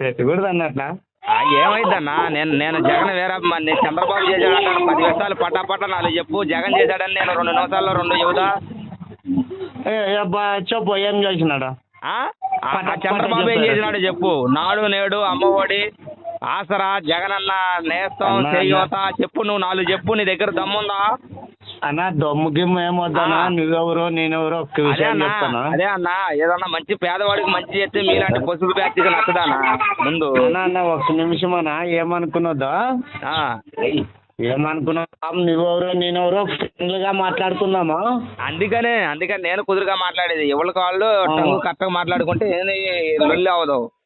పెట్టకూడదు ఏమైందన్నా? నేను నేను జగన్ వేరే నేను చంద్రబాబు చేశాడంటాను పది నిమిషాలు పట్టా పట్టా నాలుగు చెప్పు. జగన్ చేశాడని నేను రెండు నిమిషాల్లో రెండు అబ్బా చెప్పు ఏం చేసినాడు? చంద్రబాబు ఏం చేసినాడు చెప్పు. నాడు నేడు అమ్మఒడి ఆసరా జగనన్న నేస్తం అన్నా, చేయూత చెప్పు నువ్వు నాలుగు చెప్పు. నీ దగ్గర దమ్ముందా? అన్న దమ్ము గిమ్ము ఏం వద్దనా ఆ. నువ్వెవరు నేనెవరు ఒక్క అదే విషయం అన్నా చెప్తాను. అదే అన్నా ఏదన్నా మంచి పేదవాడికి మంచి చేస్తే మీలాంటి పసుపు బ్యాచ్కి నచ్చదానా ముందు. అన్న అన్న ఒక్క నిమిషం అన్న ఏమనుకున్నదో? ఆ. ఏమనుకున్నావు? నువ్వెవరు నేనెవరు ఫ్రెండ్లుగా మాట్లాడుకుందామా? అందుకనే అందుకని నేను కుదురుగా మాట్లాడేది. ఎవరికి వాళ్ళు టంగు కరెక్ట్గా మాట్లాడుకుంటే ఏంది లొల్లి అవ్వదు ఆ,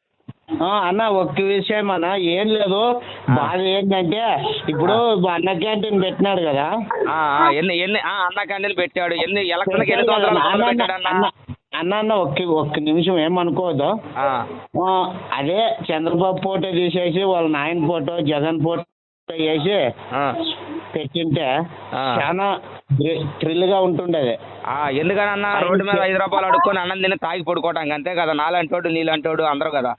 అన్న ఒక్క విషయం అన్న. ఏం లేదు. బాధ ఏంటంటే ఇప్పుడు అన్న క్యాంటీన్ పెట్టినాడు కదా. ఎన్ని ఎన్ని అన్న క్యాంటీన్ పెట్టాడు. ఎన్ని ఎలక్షన్కి ఎన్ని సంవత్సరాలు అన్న, అన్న, పెట్టాడు అన్న? అన్న, అన్న అన్న ఒక్క ఒక్క నిమిషం ఏమనుకోవద్దు. ఆ, అదే చంద్రబాబు ఫోటో తీసేసి వాళ్ళ నాయన ఫోటో జగన్ ఫోటో వేసి పెట్టింటే. చాలా థ్రిల్గా ఉంటుండేది. ఆ, ఎందుకనన్నా రోడ్డు మీద ఐదు రూపాయలు అడుక్కొని అన్నం తిని తాగి పడుకోవటానికి అంతే కదా. నాలంటోడు నీలంటోడు అందరూ కదా.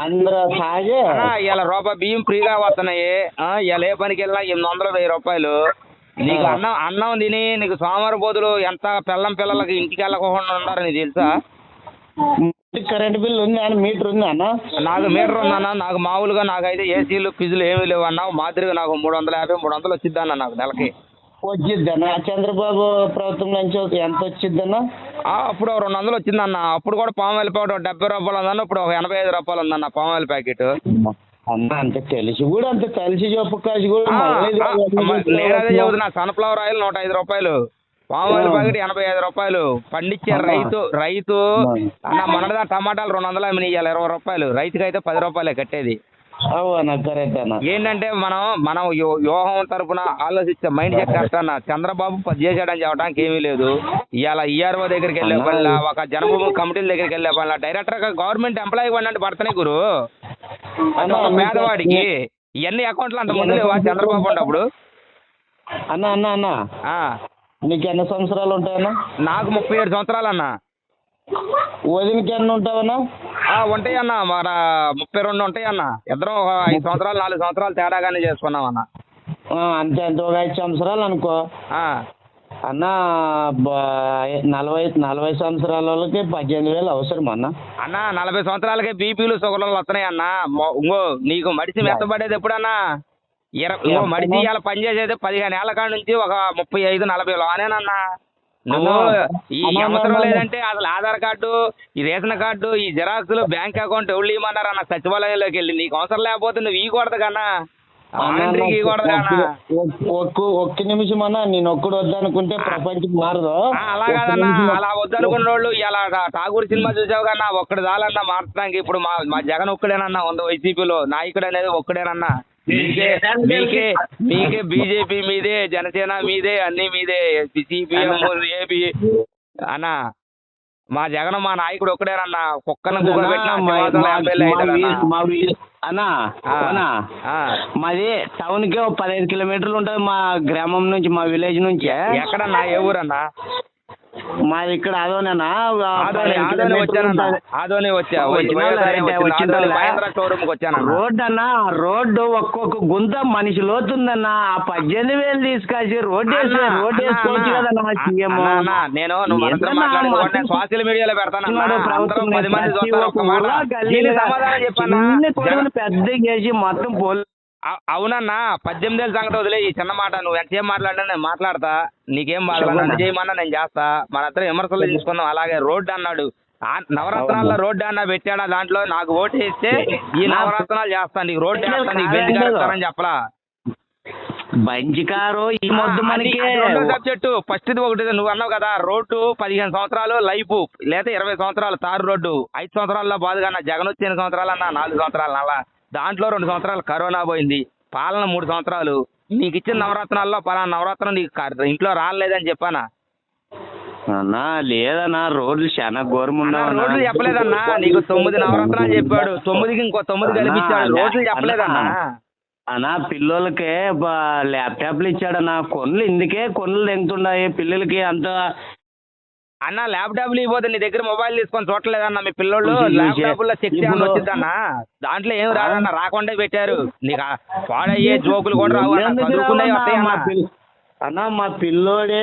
అందరూ తాగి. అన్నా, ఇవాళ రూపాయి బియ్యం ఫ్రీగా వస్తున్నాయి. ఆ, ఇవాళ ఏ పనికి వెళ్ళినా ఎనిమిది వందలు వెయ్యి రూపాయలు. నీకు. అన్నం అన్నం తిని నీకు సోమవారం బోధులు ఎంత పిల్లం పిల్లలకి ఇంటికి వెళ్ళకుండా ఉన్నారు నీకు తెలుసా? కరెంట్ బిల్ ఉంది అన్న మీటర్ ఉంది అన్న. నాకు మీటర్ ఉందన్న నాకు మామూలుగా నాకైతే ఏసీలు ఫిజులు ఏమీ లేవు అన్న. మాదిరిగా నాకు మూడు వందల యాభై మూడు వందలు వచ్చిద్దన్న నాకు నెలకి. వచ్చిద్దన్న? చంద్రబాబు ప్రభుత్వం నుంచి ఎంత వచ్చిద్దన్న? అప్పుడు రెండు వందలు వచ్చిందన్న. అప్పుడు కూడా పాము ఆయిల్ ప్యాకెట్ డెబ్బై రూపాయలు ఉందన్న. ఇప్పుడు ఒక ఎనభై ఐదు రూపాయలు ఉందన్న పాము ఆయిల్ ప్యాకెట్. అన్న అంత తెలిసి కూడా అంత తెలిసి చెప్పు కాసి కూడా సన్ఫ్లవర్ ఆయిల్ నూట ఐదు రూపాయలు. Palm oil. ప్యాకెట్ ఎనభై ఐదు రూపాయలు. పండించే. రైతు రైతు. అన్న మొన్నటిదా టమాటాలు రెండు వందలు అమ్మినాయి ఇరవై రూపాయలు. రైతుకి అయితే పది రూపాయలే కట్టేది. అన్న కరెక్ట్ అన్న. ఏంటంటే మనం మనం వ్యూహం తరపున ఆలోచించే మైండ్ సెట్ కరెక్ట్ అన్న. చంద్రబాబు పది చేశాడని చెప్పడానికి ఏమీ లేదు. ఇవాళ ఈఆర్ఓ దగ్గరికి వెళ్ళే పనిలా ఒక జనభూమి కమిటీల దగ్గరికి వెళ్ళే పనిలా డైరెక్టర్గా గవర్నమెంట్ ఎంప్లాయీ పడినట్టు పడుతున్నాయి గురు. పేదవాడికి ఇవన్నీ అకౌంట్లు అంత ముందు లేవా చంద్రబాబు ఉన్నప్పుడు? అన్న అన్న అన్న. ఆ, నీకు ఎన్ని సంవత్సరాలు ఉంటాయన్న? నాకు ముప్పై ఏడు సంవత్సరాలు అన్న. వదినకి ఎన్ని ఉంటావన్నా ఆ, ఉంటాయి అన్న మన ముప్పై రెండు ఉంటాయి అన్న ఇద్దరం ఒక ఐదు సంవత్సరాలు నాలుగు సంవత్సరాలు తేడాగానే చేసుకున్నాం అన్న అంతే. అంతే. ఒక ఐదు సంవత్సరాలు అనుకో. ఆ, అన్న నలభై నలభై సంవత్సరాల వాళ్ళకి పద్దెనిమిది వేలు అవసరం అన్న? అన్న నలభై సంవత్సరాలకే బీపీలు షుగర్లు వస్తున్నాయి అన్న ఇంకో నీకు మడిసి మెత్తబడేది ఎప్పుడన్నా? ఇరవై మడిసి ఇవాళ పని చేసేది పదిహేను ఏళ్ళ కాడ నుంచి ఒక ముప్పై ఐదు నలభై లోనేనన్నా నువ్వు ఈ అవసరం లేదంటే అసలు ఆధార్ కార్డు ఈ రేషన్ కార్డు ఈ జిరాక్స్లు బ్యాంక్ అకౌంట్ ఎవరు ఇవ్వమన్నారు అన్న సచివాలయంలోకి వెళ్ళి? నీకు అవసరం లేకపోతే నువ్వు ఇవ్వకూడదు కన్నా. ఒక్క- నిమిషం అన్న నేను ఒక్కడు వద్దనుకుంటే ప్రపంచం మారదు. అలా కాదన్నా. అలా వద్దనుకున్న వాళ్ళు ఇలా ఠాగూర్ సినిమా చూసావు కన్నా ఒక్కడు చాలన్నా మార్చడానికి ఇప్పుడు మా మా జగన్ ఒక్కడేనన్నా ఉంది వైసీపీలో నాయకుడు అనేది ఒక్కడేనన్నా. మీకే మీకే మీకే బీజేపీ మీదే జనసేన మీదే అన్ని మీదే సిపిఎం ఏపీ. అన్నా మా జగన్ మా నాయకుడు ఒక్కడేనన్నా కుక్కను వీ- అన్నా ఆ, అన్నా. మాది టౌన్కి ఒక పదహైదు కిలోమీటర్లు ఉంటుంది మా గ్రామం నుంచి మా విలేజ్ నుంచి. ఎక్కడన్నా ఏ ఊరన్నా? మాది ఇక్కడ అదోనేనా ఒక ఆదోని వచ్చా రోడ్డు అన్న రోడ్డు ఒక్కొక్క గుంత మనిషి లోతుందన్న. ఆ పద్దెనిమిది వేలు తీసుకొచ్చి రోడ్డు వేసి అన్నా, వేసుకోవచ్చు కదన్నా సీఎం. నేను మా సోషల్ మీడియాలో పెడతాను పెద్ద చేసి మొత్తం పోల్ అ- అవునన్నా పద్దెనిమిది ఏళ్ళ సంగతి వదిలే ఈ చిన్న మాట నువ్వు ఎంతసేపు మాట్లాడినా నేను మాట్లాడతా. నీకేం బాధ. నన్ను చేయమన్నా నేను చేస్తా. మన ఇద్దరం విమర్శలు తీసుకుందాం అలాగే రోడ్డు అన్నాడు. నవరత్నాల్లో రోడ్డు అన్న పెట్టాడా దాంట్లో? నాకు ఓటు వేస్తే ఈ నవరత్నాలు చేస్తాను నీకు రోడ్డు నీకు బెంచ్ చెప్పలా? బంచి కారు ఈ మొద్దు మనకి. రెండో సబ్జెక్టు. ఫస్ట్ ఇది ఒకటి నువ్వు అన్నావు కదా రోడ్డు పదిహేను సంవత్సరాలు లైఫ్. లేదా ఇరవై సంవత్సరాలు తారు రోడ్డు. ఐదు సంవత్సరాల్లో బాధగా జగన్ వచ్చి ఎన్ని సంవత్సరాలు అన్న నాలుగు సంవత్సరాలు అలా దాంట్లో రెండు సంవత్సరాలు కరోనా పోయింది. పాలన మూడు సంవత్సరాలు. నీకు ఇచ్చిన నవరత్నాల్లో పలానా నవరత్నం నీకు ఇంట్లో రాలేదని చెప్పానా? అన్నా లేదన్నా రోడ్లు చాలా ఘోరం రోడ్లు చెప్పలేదన్నా. నీకు తొమ్మిది నవరత్నాలు చెప్పాడు. తొమ్మిదికి ఇంకో తొమ్మిది కల్పించాడు రోడ్లు చెప్పలేదన్నా. అన్నా పిల్లలకి ల్యాప్టాప్లు ఇచ్చాడన్నా. కొనులు ఇందుకే కొనులు తెంగుతున్నాయి పిల్లలకి అంత అన్న ల్యాప్టాప్లు ఇవ్వదు నీ దగ్గర మొబైల్ తీసుకొని చూడలేదన్న మీ పిల్లోళ్ళు చూసే. ల్యాప్టాప్లో శక్తి ఏమన్నా ఇప్పుడు- వచ్చిందన్న దాంట్లో ఏం రాదన్న రాకుండా పెట్టారు నీకు పాడయ్యే జోకులు కూడా రావు అన్న. వస్తాయి మా అన్న. పిల్లోడే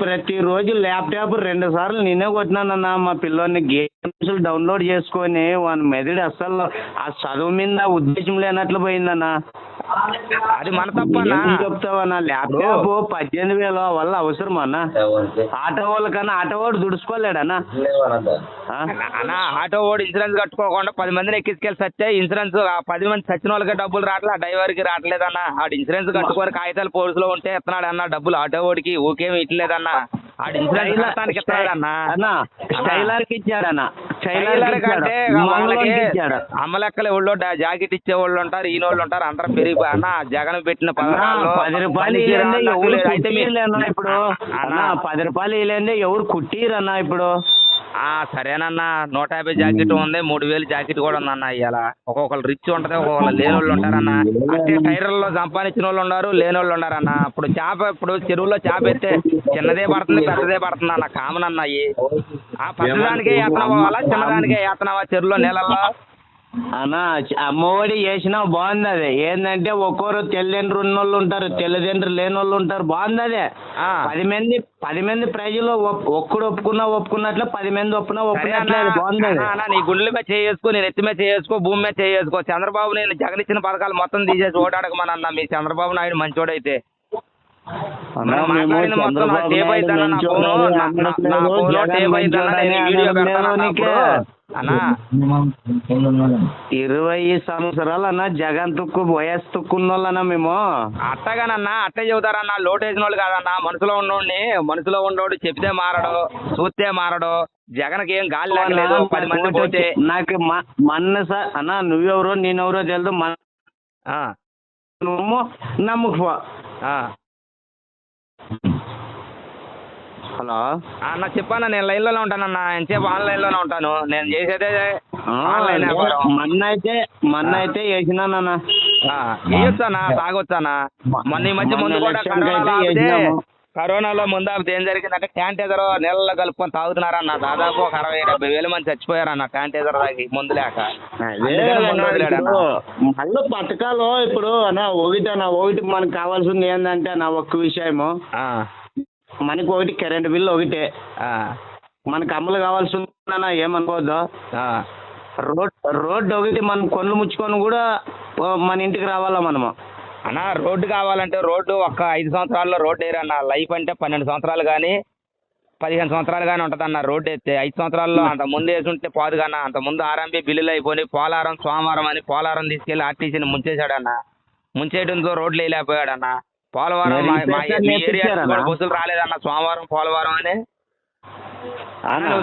ప్రతిరోజు ల్యాప్టాప్ రెండు సార్లు నేనే కొట్టినానన్న మా పిల్లోడిని గేమ్స్ డౌన్లోడ్ చేసుకొని వాని మెదడు అస్సలు ఆ చదువు మీద ఉద్దేశం లేనట్లు పోయిందన్న అది మన తప్పన్నా. ఏం చెప్తావన్నా ల్యాప్టాప్ పద్దెనిమిది వేల వల్ల అవసరం అన్న? ఆటో వాళ్ళకన్నా ఆటో వాడు దుడుచుకోలేడన్నా ఆ? అన్న ఆటో ఓడి ఇన్సూరెన్స్ కట్టుకోకుండా పది మందిని ఎక్కించుకెళ్ళి సత్తే ఇన్సూరెన్స్ ఆ పది మంది చచ్చిన వాళ్ళకి డబ్బులు రావట్లే ఆ డ్రైవర్కి రావట్లేదన్న ఆడు ఇన్సూరెన్స్ కట్టుకొని కాగితాలు పోలీసులో ఉంటే ఇస్తున్నాడు అన్న డబ్బులు ఆటో ఓడికి ఊకేమి ఇట్లేదన్న. ఆడు ఇన్సూరెన్స్ ఇస్తున్నాడన్న అన్న. టైలర్కి ఇచ్చాడన్న అమ్మలెక్కలు ఎవళ్ళు జాకెట్ ఇచ్చే వాళ్ళు ఉంటారు ఈయన వాళ్ళు ఉంటారు అందరూ పెరిగిపోయి అన్న జగన్ పెట్టిన పది రూపాయలు ఇప్పుడు? పది రూపాయలు ఇవ్వలేందే ఎవరు కుట్టిరన్నా ఇప్పుడు? ఆ సరేనన్న నూట యాభై జాకెట్ ఉంది మూడు వేలు జాకెట్ కూడా ఉందన్న ఇవాళ ఒక్కొక్కరు రిచ్ ఉంటది ఒక్కొక్కరు లేని వాళ్ళు ఉంటారన్న. అంటే టైర్లలో సంపాదించిన వాళ్ళు ఉన్నారు లేని వాళ్ళు ఉన్నారన్న. ఇప్పుడు చేప ఇప్పుడు చెరువులో చేప ఎత్తే చిన్నదే పడుతుంది పెద్దదే పడుతుంది అన్న కామన్ అన్న ఆ పెద్దదానికే యాతన పోవాలా చిన్నదానికే యాతనవా చెరువులో నీళ్ళల్లో అన్న అమ్మఒడి చేసినా బాగుంది అది ఏంటంటే ఒక్కొరు తెల్లెండ్రు ఉన్న వాళ్ళు ఉంటారు తెల్లదెండ్రు లేని వాళ్ళు ఉంటారు బాగుంది అదే ఆ. పది మంది పది మంది ప్రజలు ఒక్కడు ఒప్పుకున్నా ఒప్పుకున్నట్లు పది మంది ఒప్పుకున్నా ఒప్పుకున్నట్లే అన్న. అది బాగుంది అన్న, అన్న, నీ గుండెల మీద చేసుకో నేను ఎత్తి మీద చేసుకో భూమి మీద చేసుకో చంద్రబాబు నేను జగన్ ఇచ్చిన పథకాలు మొత్తం తీసేసి ఓటాడకమనన్న మీ చంద్రబాబు నాయుడు మంచోడైతే. ఇరవై సంవత్సరాలు అన్న జగన్ తుక్కు వయస్సు తుక్కున్న వాళ్ళన్నా మేము. అట్టగానన్నా అట్టే చెబుతారన్న. లోటేసిన వాళ్ళు కాదన్న. మనసులో ఉన్నోడిని మనసులో ఉన్నోడు చెప్తే మారడు చూస్తే మారడు. జగన్కి ఏం గాలి లేకలేదు పది మంది నాకు పోతే. నాకు మొన్న సార్ అన్న నువ్వెవరో నేనెవరో మన నువ్వు నమ్ముకు ఆ. హలో. ఆ, అన్న చెప్పాను నేను లైన్లోనే ఉంటానన్న. ఎంతసేపు ఆన్లైన్లోనే ఉంటాను. నేను చేసేదే ఆన్లైన్ వ్యాపారం మొన్న అయితే మొన్న అయితే వేసినానన్న చేయొచ్చానా తాగొచ్చానా మొన్న ఈ మధ్య ముందు కూడా కరోనాలో ఆపితే. కరోనాలో ముందు ఆపితే ఏం జరిగిందంటే శానిటైజర్ నీళ్ళలో కలుపుకొని తాగుతున్నారన్న. దాదాపు ఒక అరవై డెబ్బై వేల మంది చచ్చిపోయారన్న శానిటైజర్ తాగి ముందు లేక. మళ్ళీ పథకాలు ఇప్పుడు అన్న ఒకటి అన్న ఒకటి మనకు కావాల్సింది ఏంటంటే నా ఒక్క విషయము. మనకి ఒకటి కరెంట్ బిల్లు ఒకటే. ఆ, మనకు అమలు కావాల్సిందన్న ఏమనుకోవద్దు. ఆ. రోడ్ రోడ్డు ఒకటి మనం కొన్ను ముచ్చుకొని కూడా మన ఇంటికి రావాలా మనము? అన్న రోడ్డు కావాలంటే రోడ్డు ఒక్క ఐదు సంవత్సరాల్లో రోడ్డు వేయరన్న. లైఫ్ అంటే పన్నెండు సంవత్సరాలు కానీ పదిహేను సంవత్సరాలు కానీ ఉంటుంది అన్న రోడ్డు ఎత్తే ఐదు సంవత్సరాల్లో అంత ముందు వేసుంటే పోదు కన్నా. అంత ముందు ఆర్ఎంపీ బిల్లులు అయిపోయి పోలారం సోమవారం అని పోలారం తీసుకెళ్ళి ఆర్టీసీని ముంచేశాడన్న. ముంచేయడంతో రోడ్లు వేయలేకపోయాడన్న. పోలవరం? బస్సులు రాలేదన్న సోమవారం పోలవరం అని.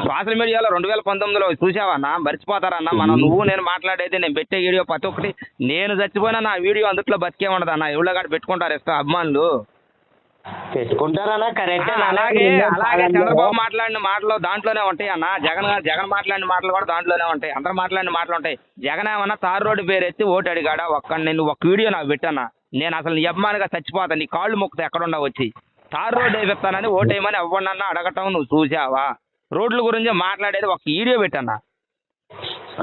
సోషల్ మీడియాలో రెండు వేల పంతొమ్మిదిలో చూసావన్నా మర్చిపోతారన్నా. మనం నువ్వు నేను మాట్లాడేది నేను పెట్టే వీడియో ప్రతి ఒక్కటి నేను చచ్చిపోయినా నా వీడియో అందుట్లో బతికే ఉండదు అన్న. ఎవరో కాడ పెట్టుకుంటారు ఇష్టం అభిమానులు. పెట్టుకుంటారన్న కరెక్టే ఆ, అలాగే అలాగే చంద్రబాబు మాట్లాడిన మాటలు దాంట్లోనే ఉంటాయి అన్న. జగన్ జగన్ మాట్లాడిన మాటలు కూడా దాంట్లోనే ఉంటాయి. అందరు మాట్లాడిన మాటలు ఉంటాయి. జగన్ ఏమన్నా తారు రోడ్డు పేరు ఎత్తి ఓటు అడిగాడా? ఒక్క నేను ఒక వీడియో నాకు పెట్టానా నేను అసలు నీ అభిమానిగా చచ్చిపోతాను నీ కాళ్ళు మొక్కుతా ఎక్కడ ఉండవు వచ్చి? తారు రోడ్డు వేపిస్తానని ఓటేయమని అవ్వనన్నా అడగటం నువ్వు చూసావా రోడ్ల గురించి మాట్లాడేది ఒక వీడియో పెట్టానా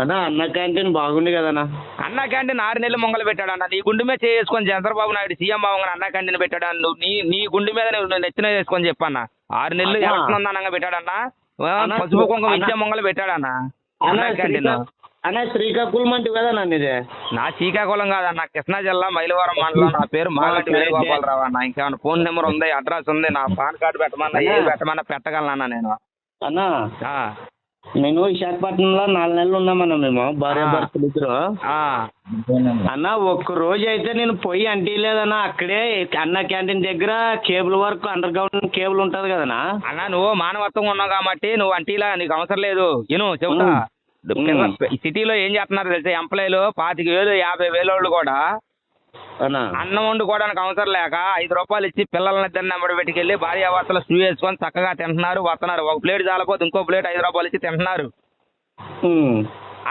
అన్న అన్న క్యాంటీన్ బాగుంది కదన్న. అన్న క్యాంటీన్ ఆరు నెలలు మొంగలు పెట్టాడన్న. నీ గుండె మీద చేసుకొని చంద్రబాబు నాయుడు సీఎం అవ్వగానే అన్న క్యాంటీన్ పెట్టాడు నువ్వు నీ నీ గుండె మీద నువ్వు చేసుకొని చెప్పన్న. ఆరు నెలలు అన్నా. ఉందనగా పెట్టాడన్నా. అన్నా, పసుపు కుంకుమ అన్నా. ఇచ్చే మొంగలు పెట్టాడన్న. అన్న అన్న క్యాంటీన్. అన్న శ్రీకాకుళం అంటే కదన్న నీది నా శ్రీకాకుళం కాదన్న కృష్ణా జిల్లా మైలవరం మండలం. నా పేరు మాగంటి వేణుగోపాలరావు అన్న. ఇంకేమైనా ఫోన్ నెంబర్ ఉంది? అడ్రస్ ఉంది. నా పాన్ కార్డు పెట్టమన్నా. ఏది పెట్టమన్నా పెట్టగలనన్నా నేను. అన్న. ఆ, నేను విశాఖపట్నంలో నాలుగు నెలలు ఉన్నామన్న మేము భార్య. భర్తలు ఇద్దరు. అన్న ఒక్క రోజు అయితే నేను పొయ్యి అంటీలేదన్న అక్కడే అన్న క్యాంటీన్ దగ్గర cable work underground cable ఉంటుంది కదనా అన్న నువ్వు మానవత్వంగా ఉన్నావు కాబట్టి నువ్వు అంటీలా నీకు అవసరం లేదు. ఇను చెబుతా. సిటీలో ఏం చేస్తున్నారు తెలుసా? ఎంప్లాయీలు పాతిక వేలు యాభై వేలు వాళ్ళు కూడా అన్న వండుకోవడానికి అవసరం లేక ఐదు రూపాయలు ఇచ్చి పిల్లల్ని ఇద్దరిని నెంబడి పెట్టుకెళ్ళి భార్యాభర్తలు స్టూ వేసుకొని చక్కగా తింటున్నారు వస్తున్నారు. ఒక ప్లేట్ చాలపోతే ఇంకో ప్లేట్ ఐదు రూపాయలు ఇచ్చి తింటున్నారు.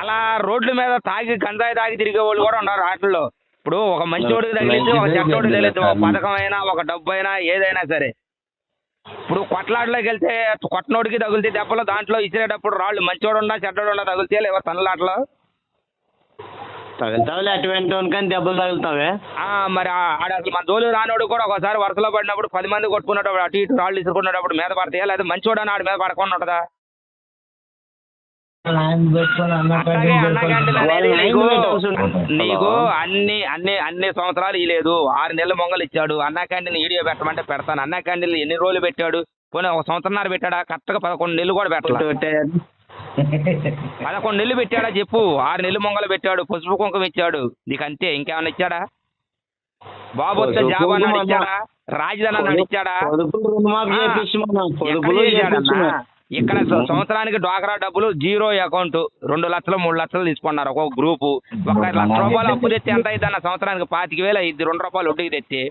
అలా రోడ్ల మీద తాగి గంజాయి తాగి తిరిగే వాళ్ళు కూడా ఉన్నారు వాటిల్లో ఇప్పుడు ఒక మంచోడికి తగిలింది ఒక చెడ్డోడికి తగిలింది ఒక పథకం అయినా ఒక డబ్బు అయినా ఏదైనా సరే. ఇప్పుడు కొట్లాటలోకి వెళ్తే కొట్టనోడికి తగులుతాయి దెబ్బలు దాంట్లో ఇచ్చినప్పుడు రాళ్ళు మంచోడు ఉండా చెడ్డోడు ఉండా తగులుతాయి లేవా తనలాటలో తగులుతావులే అటువంటి కానీ దెబ్బలు తగులుతావే? ఆ, మరి ఆ- ఆడ అసలు మన జోలు రానోడు కూడా ఒకసారి వరుసలో పడినప్పుడు పది మంది కొట్టుకున్నప్పుడు అటు ఇటు రాళ్ళు ఇసుకున్నప్పుడు మీద పడతాయా లేదా మంచోడు అని ఆడి మీద పడకుండా ఉంటుందా? నీకు అన్ని అన్ని అన్ని సంవత్సరాలు ఇలేదు ఆరు నెలల మొంగలు ఇచ్చాడు. అన్న క్యాంటీన్ వీడియో పెట్టమంటే పెడతాను. అన్న క్యాంటీన్ ఎన్ని రోజులు పెట్టాడు? పోనీ ఒక సంవత్సరంన్నర పెట్టాడా? కరెక్ట్గా పదకొండు నెలలు కూడా పెట్టాలి. ఒకటే. పదకొండు నెలలు పెట్టాడా చెప్పు. ఆరు నెలలు మొంగలు పెట్టాడు. పసుపు కుంకుమ ఇచ్చాడు. నీకు అంతే. ఇంకేమన్నా ఇచ్చాడా? బాబు వస్తే జాబ్ అన్నాడు ఇచ్చాడా? రాజధాని అన్నాడు ఇచ్చాడా? ఇక్కడ సంవత్సరానికి డ్వాక్రా డబ్బులు జీరో అకౌంట్. రెండు లక్షలు మూడు లక్షలు తీసుకున్నారు ఒక్కొక్క గ్రూపు. ఒక లక్ష రూపాయలు అప్పు తెచ్చి ఎంత అయితే అన్న సంవత్సరానికి పాతిక వేలు అయింది రెండు రూపాయలు వడ్డీకి తెచ్చి.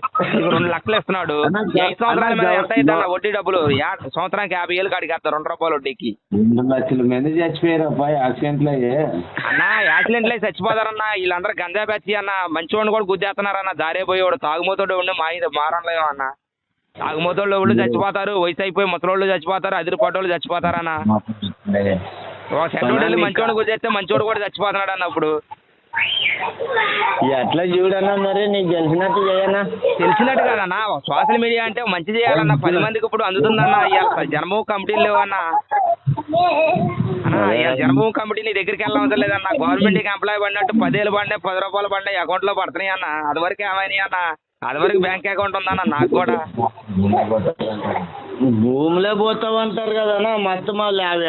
రెండు లక్షలు ఇస్తున్నాడు. ఐదు సంవత్సరాల మీద ఎంత అయితే అన్న వడ్డీ డబ్బులు? యా- సంవత్సరానికి యాభై వేలు కాడికి వేస్తారు రెండు రూపాయలు వడ్డీకి. రెండు లక్షల మంది చచ్చిపోయారు అబ్బాయి యాక్సిడెంట్లు అయ్యే. అన్న యాక్సిడెంట్లు అయి చచ్చిపోతారన్న వీళ్ళందరూ గంజా బచ్చి అన్న మంచివాడిని కూడా గుద్దేస్తున్నారన్న దారే పోయేవాడు తాగుమోతోడు ఉండి మా ఇది మారలేము అన్న తాగుమోతోళ్ళు వాళ్ళు చచ్చిపోతారు వయసు అయిపోయి ముసలోళ్ళు చచ్చిపోతారు అదిరిపడ్డోళ్ళు చచ్చిపోతారన్న ఒక చెడ్డోడు వెళ్ళి మంచోడు గుర్చేస్తే మంచోడు కూడా చచ్చిపోతున్నాడు అన్న ఇప్పుడు ఎట్లా చూడన్నా మరి నీకు తెలిసినట్టు చేయన్నా తెలిసినట్టు కదన్నా సోషల్ మీడియా అంటే మంచి చేయాలన్న పది మందికి ఇప్పుడు అందుతుందన్న ఇవాళ జన్మభూమి కమిటీలు లేవన్నా. అన్నా జన్మభూమి కమిటీ నీ దగ్గరికి వెళ్ళవసరం లేదన్న. గవర్నమెంట్కి ఎంప్లాయ్ పడినట్టు పదేళ్ళు పడినాయి పది రూపాయలు పడినాయి అకౌంట్లో పడుతున్నాయి అన్న. అది వరకు ఏమైనాయి అన్న? అది వరకు బ్యాంక్ అకౌంట్ ఉందన్న నాకు కూడా. భూమిలో పోతావు అంటారు కదన్నా మొత్తం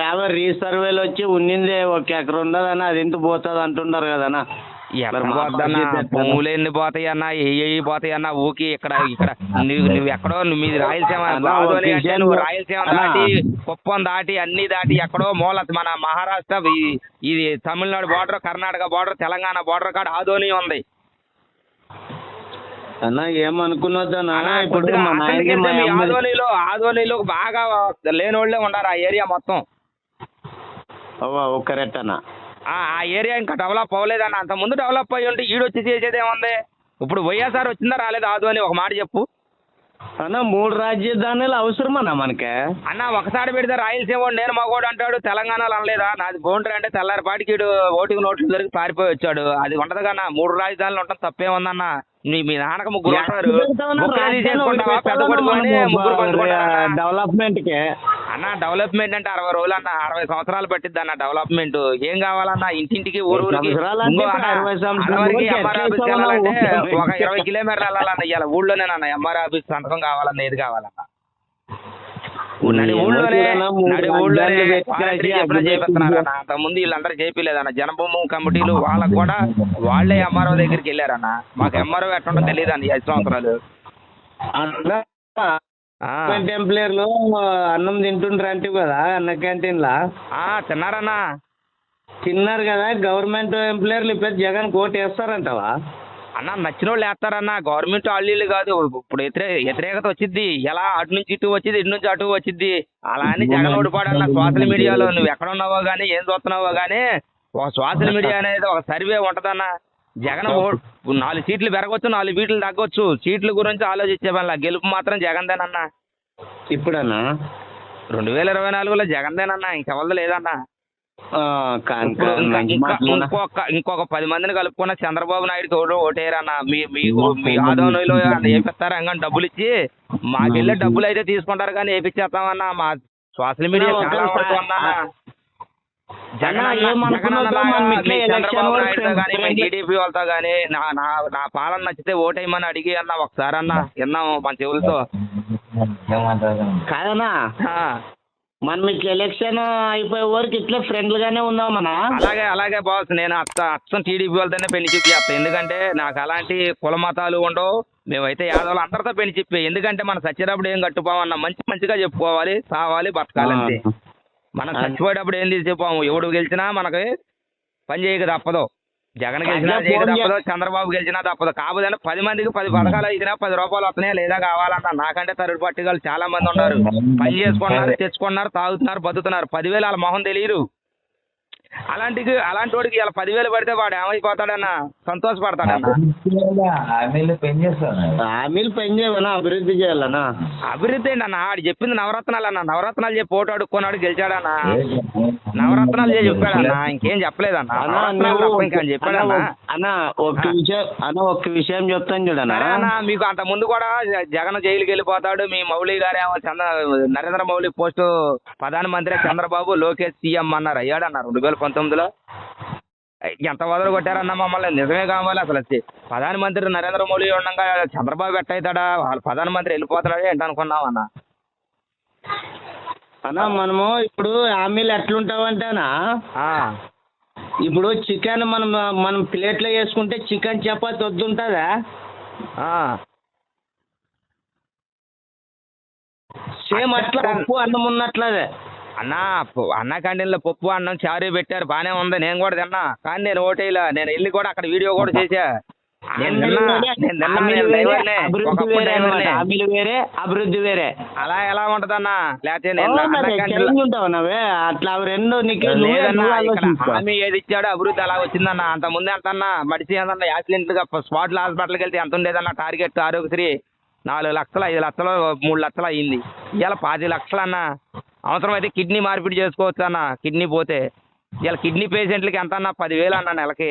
యాభై రీసర్వేలు వచ్చి ఉన్నిందే ఒక ఎకరం ఉండదన్నా అది ఎంత పోతుంది అంటున్నారు పోద్దన్న పరిస్థితి ఎట్లా? భూములు ఎన్ని పోతాయి అన్న? ఏ పోతాయి అన్న? ఊకి ఇక్కడ ఇక్కడ. నువ్వు నువ్వు ఎక్కడో నువ్వు మీది రాయలసీమ నువ్వు రాయలసీమ. దాటి కుప్పం దాటి అన్ని దాటి ఎక్కడో మూల మన మహారాష్ట్ర ఇది Tamil Nadu border Karnataka border Telangana border కాడ ఆదోని ఉంది. అన్న ఏమనుకున్నదన్నా అన్న, ఇప్పుడు మా నాయనకి వెళ్తే మా మీ అమ్మ బాగా లేనోళ్ళే ఉన్నారు ఆ ఏరియా మొత్తం. ఒక రెట్టన్నా. ఆ ఆ ఏరియా ఇంకా డెవలప్ అవ్వలేదన్న. అంత ముందు డెవలప్ అయ్యి ఉంటే ఈడొచ్చి చేసేది ఏముంది? ఇప్పుడు వైఎస్ఆర్ వచ్చిందా రాలేదా ఆదోని? ఒక మాట చెప్పు. అన్న మూడు రాజధానులు అవసరమన్నా మనకే? అన్న ఒకసారి పెడితే రాయలసీమ నేను మగోడు అంటాడు తెలంగాణలో అనలేదా? నాది బౌండరీ అంటే తెల్లారిపాటికి ఓటింగ్ నోట్లు దొరికి పారిపోయి వచ్చాడు. అది ఉండదు కన్నా మూడు రాజధానులు ఉంటాం తప్పేముందన్న? మీ మీ నాన్నక ముగ్గురు ఉంటారు. డెవలప్మెంట్కి అన్న డెవలప్మెంట్ అంటే అరవై రోజులు అన్న అరవై సంవత్సరాలు పట్టిద్ది అన్న డెవలప్మెంట్. ఏం కావాలన్నా ఇంటింటికి ఊరు? ఒక ఇరవై కిలోమీటర్లు వెళ్ళాలన్న ఇవాళ ఊళ్ళోనేనన్న ఎంఆర్ ఆఫీస్ సంతకం కావాలన్న ఏది కావాలన్న. నడి ఊళ్ళోనే నడి చెప్పినా చేపిస్తున్నారన్న అంతకుముందు వీళ్ళందరూ చేపిలేదన్న జనభూమి కమిటీలు వాళ్ళకు కూడా వాళ్ళే ఎంఆర్ఓ దగ్గరికి వెళ్ళారన్న. మాకు ఎంఆర్ఓ ఎట్టుండో తెలియదు అన్న ఈ ఐదు సంవత్సరాలు. అన్న. ఎంప్లాయర్లు అన్నం తింటుండ్రు అంటే కదా అన్న క్యాంటీన్ లా. ఆ, తిన్నారన్నా. తిన్నారు కదా గవర్నమెంట్ ఎంప్లాయర్లు ఇప్పుడు జగన్ కోట్ వేస్తారంటవా అన్న నచ్చిన వాళ్ళు వేస్తారన్న గవర్నమెంట్ వాళ్ళు కాదు. ఇప్పుడు వ్యతిరే వ్యతిరేకత వచ్చింది ఎలా అటు నుంచి ఇటు వచ్చింది ఇటు నుంచి అటు వచ్చింది అలా అని జగన్ ఓడిపోడన్న సోషల్ మీడియాలో నువ్వు ఎక్కడ ఉన్నావో కానీ ఏం చూస్తున్నావో కానీ ఒక సోషల్ మీడియా అనేది ఒక సర్వే ఉంటదన్న. జగన్ నాలుగు సీట్లు పెరగవచ్చు నాలుగు సీట్లు తగ్గొచ్చు. సీట్ల గురించి ఆలోచించే పనిలా. గెలుపు మాత్రం జగన్దేనన్న. ఇప్పుడన్నా? రెండు వేల ఇరవై నాలుగులో జగన్దేనన్న. ఇంకెవరిది లేదన్న. ఇంకొక ఇంకొక పది మందిని కలుపుకున్న చంద్రబాబు నాయుడుకి ఎవరు ఓటేయరన్న మీ మీ ఆదోనిలో వేపిస్తారు అంగని డబ్బులు ఇచ్చి మాకెళ్ళే డబ్బులు అయితే తీసుకుంటారు కానీ వేపించేస్తామన్న మా సోషల్ మీడియా టీడీపీ వాళ్ళతో కానీ నా నా నా పాలన నచ్చితే ఓటేయమని అడిగి అన్న ఒకసారి అన్న విన్నాము మన చెవులతో. కాదన్నా ఆ, మనం ఇట్లా ఎలక్షన్ అయిపోయే వరకు ఇట్లా ఫ్రెండ్లు గానే ఉందామన్నా అలాగే అలాగే బాస్ నేను అత్త అచ్చం టీడీపీ వాళ్ళతోనే పెళ్ళి చెప్పి చేస్తాను ఎందుకంటే నాకు అలాంటి కుల మతాలు ఉండవు. మేమైతే యాదవులు అందరితో పెళ్ళి చెప్పి ఎందుకంటే మన సచ్చేటప్పుడు ఏం కట్టుకోమన్నా మంచి మంచిగా చెప్పుకోవాలి సావాలి బతకాలి అంతే. మనం. చచ్చిపోయేటప్పుడు ఏం తీసి చెప్పాము? ఎవడు గెలిచినా మనకి పని చేయక తప్పదు. జగన్ గెలిచినా తప్పదు చంద్రబాబు గెలిచినా తప్పదు. కాకపోతే పది మందికి పది పథకాలు ఇచ్చినా పది రూపాయలు వస్తున్నాయా లేదా కావాలన్నా నాకంటే థర్డ్ పార్టీ వాళ్ళు చాలా మంది ఉన్నారు. పని చేసుకుంటున్నారు తెచ్చుకుంటున్నారు తాగుతున్నారు బతుకుతున్నారు. పదివేలు వాళ్ళ మొహం తెలియదు. అలాంటి అలాంటి వాడికి ఇలా పదివేలు పడితే వాడు ఏమైపోతాడన్న? సంతోషపడతాడన్న. హామీలు అభివృద్ధి చేయాలన్నా. అభివృద్ధి ఏంటి అన్న ఆడు చెప్పింది నవరత్నాలు అన్న నవరత్నాలు చెప్పి ఓటు అడుక్కున్నాడు గెలిచాడన్న. నవరత్నాలు చేసి చెప్పాడన్న. ఇంకేం చెప్పలేదన్న. ఇంకేం చెప్పాడన్న. అన్నా, ఒక్క విషయం అన్న ఒక్క విషయం చెప్తాను చూడన్నా. మీకు అంత ముందు కూడా జగన్ జైలుకి వెళ్ళిపోతాడు. మీ మౌలి గారేమో చంద్ర నరేంద్ర మౌలి పోస్టు ప్రధానమంత్రి చంద్రబాబు లోకేష్ సీఎం అన్నారు. అయ్యాడన్న రెండు వేల పంతొమ్మిదిలో? ఎంత వదలు కొట్టారన్న మమ్మల్ని? నిజమే కావాలి అసలు. వచ్చి ప్రధానమంత్రి నరేంద్ర మోడీ ఉండగా చంద్రబాబు ఎట్టయితాడా? వాళ్ళ ప్రధానమంత్రి వెళ్ళిపోతాడా ఏంటనుకున్నాం అన్న అన్నా మనము ఇప్పుడు హామీలు ఎట్లుంటావంటేనా? ఇప్పుడు చికెన్ మనం మనం ప్లేట్లో వేసుకుంటే చికెన్ చపాతి వద్దుంటుందా. సేమ్ అట్లా ఉప్పు అన్నం ఉన్నట్లదే. అన్న అన్న క్యాంటీన్లో పప్పు అన్నం చారు పెట్టారు. బానే ఉంది. నేను కూడా తిన్నా. కానీ నేను ఓటేలా నేను వెళ్ళి కూడా అక్కడ వీడియో కూడా చేశా. అభివృద్ధి వేరే వేరే అభివృద్ధి వేరే. అలా ఎలా ఉంటదన్న? లేకపోతే అట్లా రెండు. హామీ ఏది ఇచ్చాడో అభివృద్ధి అలా వచ్చిందన్న. అంత ముందే అంతన్నా మడిచి ఏందన్న యాక్సిడెంట్గా స్పాట్ హాస్పిటల్కి వెళ్తే ఎంత ఉండేదన్న? టార్గెట్ ఆరోగ్యశ్రీ నాలుగు లక్షలు ఐదు లక్షలు మూడు లక్షలు అయ్యింది ఇవాళ పది లక్షలు అన్న అవసరమైతే కిడ్నీ మార్పిడి చేసుకోవచ్చు అన్న కిడ్నీ పోతే. ఇవాళ కిడ్నీ పేషెంట్లకి ఎంత అన్న? పదివేలు అన్న నెలకి.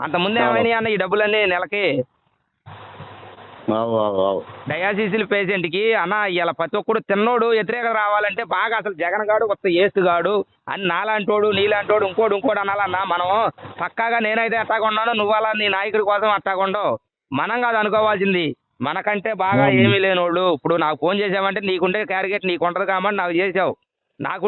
అంత ముందే ఏమైనాయి అన్న ఈ డబ్బులన్నీ నెలకి. డయాసిసిల్ పేషెంట్కి అన్న ఇలా ప్రతి ఒక్కడు తిన్నోడు వ్యతిరేకత రావాలంటే బాగా అసలు జగన్ గాడు కొత్త ఏసు గాడు అని నాలాంటోడు నీలాంటోడు ఇంకోడు ఇంకోడు అనాలన్నా మనం పక్కాగా నేనైతే అట్టాగా ఉన్నాను నువ్వు అలా నీ నాయకుడి కోసం అట్టాగా ఉండవు మనం కాదు అనుకోవాల్సింది. మనకంటే బాగా ఏమీ లేనోళ్ళు. ఇప్పుడు నాకు ఫోన్ చేసావంటే నీకుండే క్యారిగేట్ నీకు ఉంటుంది కాబట్టి నాకు చేసావు. నాకుండే